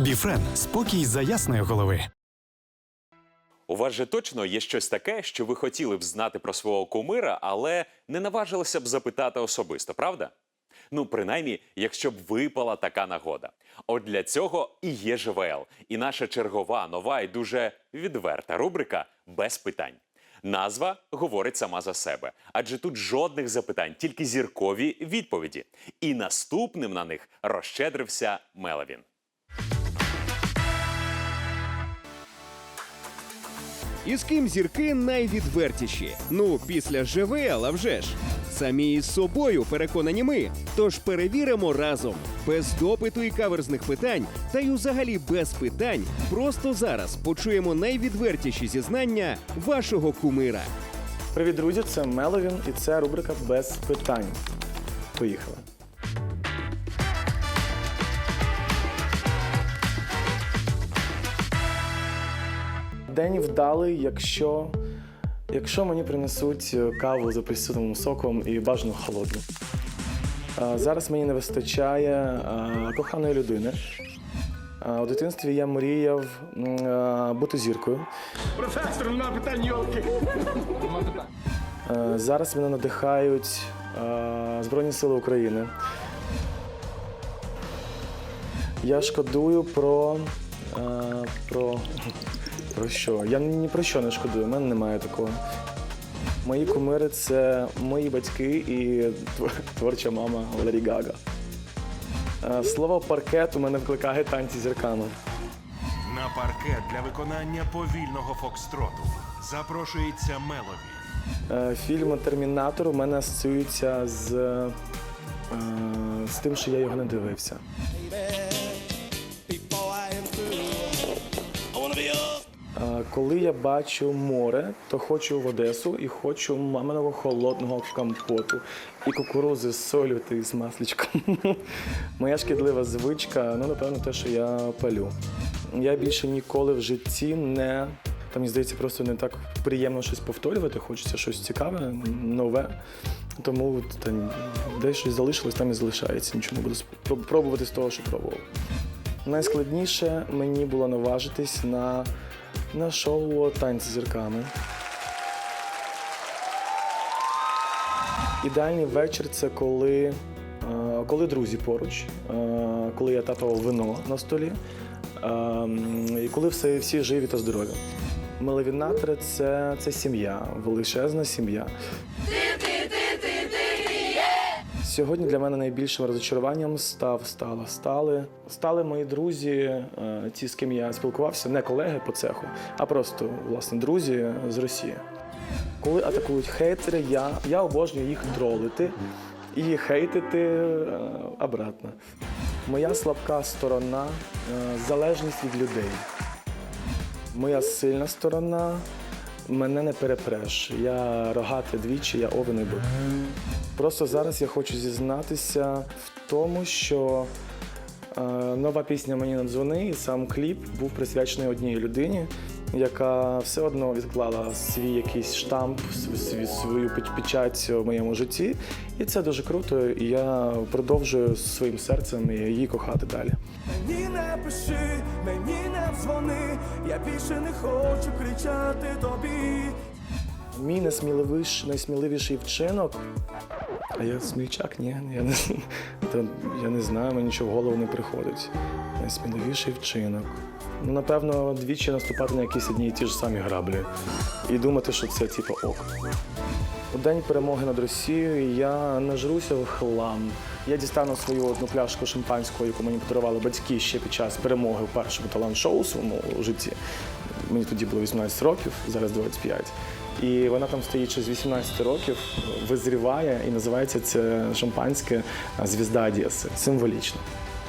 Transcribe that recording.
Біфрен спокій за ясної голови. У вас же точно є щось таке, що ви хотіли б знати про свого кумира, але не наважилися б запитати особисто, правда? Ну, принаймні, якщо б випала така нагода. От для цього і є ЖВЛ, і наша чергова, нова і дуже відверта рубрика без питань. Назва говорить сама за себе, адже тут жодних запитань, тільки зіркові відповіді. І наступним на них розщедрився Меловін. І з ким зірки найвідвертіші? Ну, після ЖВЛ, а вже ж. Самі із собою переконані ми. Тож перевіримо разом. Без допиту і каверзних питань, та й взагалі без питань. Просто зараз почуємо найвідвертіші зізнання вашого кумира. Привіт, друзі! Це Меловін, і це рубрика без питань. Поїхали. День вдалий, якщо, якщо мені принесуть каву з апельсиновим соком і бажано холодну. Зараз мені не вистачає коханої людини. У дитинстві я мріяв бути зіркою. Професор, нема питань, йолки. Е, Зараз мене надихають е, Збройні Сили України. Я шкодую про. е, про. Про що? Я ні про що не шкодую, в мене немає такого. Мої кумири це мої батьки і творча мама Ларі Гага. Е, Слово паркет у мене викликає танці зірками. На паркет для виконання повільного фокстроту запрошується Мелові. Е, Фільм Термінатор у мене асоціюється з, е, з тим, що я його не дивився. Коли я бачу море, то хочу в Одесу і хочу маминого холодного компоту і кукурузи з солью та з масличком. Моя шкідлива звичка, ну напевно, те, що я палю. Я більше ніколи в житті не. Там, мені здається, просто не так приємно щось повторювати, хочеться щось цікаве, нове. Тому та, де щось залишилось, там і залишається. Нічого не буду спро- пробувати з того, що пробував. Найскладніше мені було наважитись на, на шоу танці зірками. Ідеальний вечір це коли, е, коли друзі поруч, е, коли я татував вино на столі, е, і коли все, всі живі та здорові. Мелевінатори це, це сім'я, величезна сім'я. Сьогодні для мене найбільшим розочаруванням став стало стали стали мої друзі, е, ті, з ким я спілкувався, не колеги по цеху, а просто власне друзі з Росії. Коли атакують хейтери, я, я обожнюю їх тролити і хейтити е, обратно. Моя слабка сторона е, залежність від людей. Моя сильна сторона мене не перепреш. Я рогатий двічі, я овен і бик. Просто зараз я хочу зізнатися в тому, що е, нова пісня мені не дзвони, і сам кліп був присвячений одній людині, яка все одно відклала свій якийсь штамп, свій- свою печать в моєму житті. І це дуже круто. І я продовжую своїм серцем її кохати далі. Мені не пиши, мені дзвони, я більше не хочу кричати тобі. Мій найсміливіш, найсміливіший вчинок. А я смільчак? Ні, я не, та, я не знаю, мені нічого в голову не приходить. Найсміливіший вчинок. Ну, напевно, двічі наступати на якісь одні і ті ж самі граблі. І думати, що це типу ок. У день перемоги над Росією я нажруся в хлам. Я дістану свою одну пляшку шампанського, яку мені подарували батьки ще під час перемоги в першому талант-шоу своєму житті. Мені тоді було 18 років, зараз 25. І вона там стоїть ще з 18 років, визріває і називається це шампанське «Звізда Одеси. Символічно.